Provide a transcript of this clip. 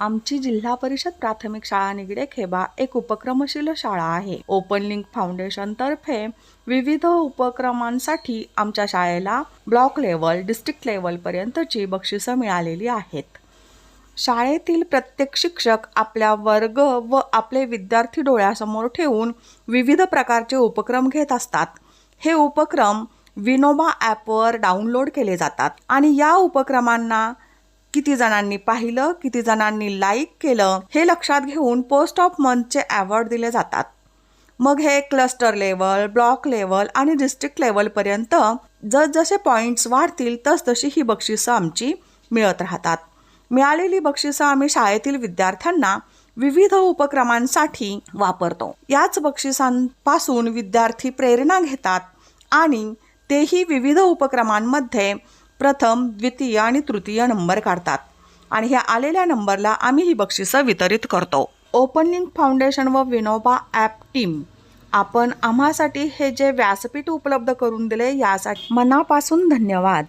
आमची जिल्हा परिषद प्राथमिक शाळा निगडे खेबा एक उपक्रमशील शाळा आहे. ओपन लिंक फाउंडेशन तर्फे विविध उपक्रमांसाठी आमच्या शाळेला ब्लॉक लेवल डिस्ट्रिक्ट लेवल पर्यंतची बक्षिसं मिळालेली आहेत. शाळेतील प्रत्येक शिक्षक आपल्या वर्ग व आपले विद्यार्थी डोळ्यासमोर ठेवून विविध प्रकारचे उपक्रम घेत असतात. हे उपक्रम विनोबा ॲपवर डाउनलोड केले जातात आणि या उपक्रमांना किती जणांनी पाहिलं किती जणांनी लाईक केलं हे लक्षात घेऊन पोस्ट ऑफ मंथचे अवॉर्ड दिले जातात. मग हे क्लस्टर लेवल ब्लॉक लेवल आणि डिस्ट्रिक्ट लेवलपर्यंत जसजसे पॉईंट्स वाढतील तसतशी ही बक्षिसं आमची मिळत राहतात. मिळालेली बक्षिसं आम्ही शाळेतील विद्यार्थ्यांना विविध उपक्रमांसाठी वापरतो. याच बक्षिसांपासून विद्यार्थी प्रेरणा घेतात आणि तेही विविध उपक्रमांमध्ये प्रथम द्वितीय आणि तृतीय नंबर काढतात. आणि ह्या आलेल्या नंबरला आम्ही ही बक्षिसं वितरित करतो. ओपन लिंक फाउंडेशन व विनोबा ॲप टीम. आपण आम्हासाठी हे जे व्यासपीठ उपलब्ध करून दिले यासाठी मनापासून धन्यवाद.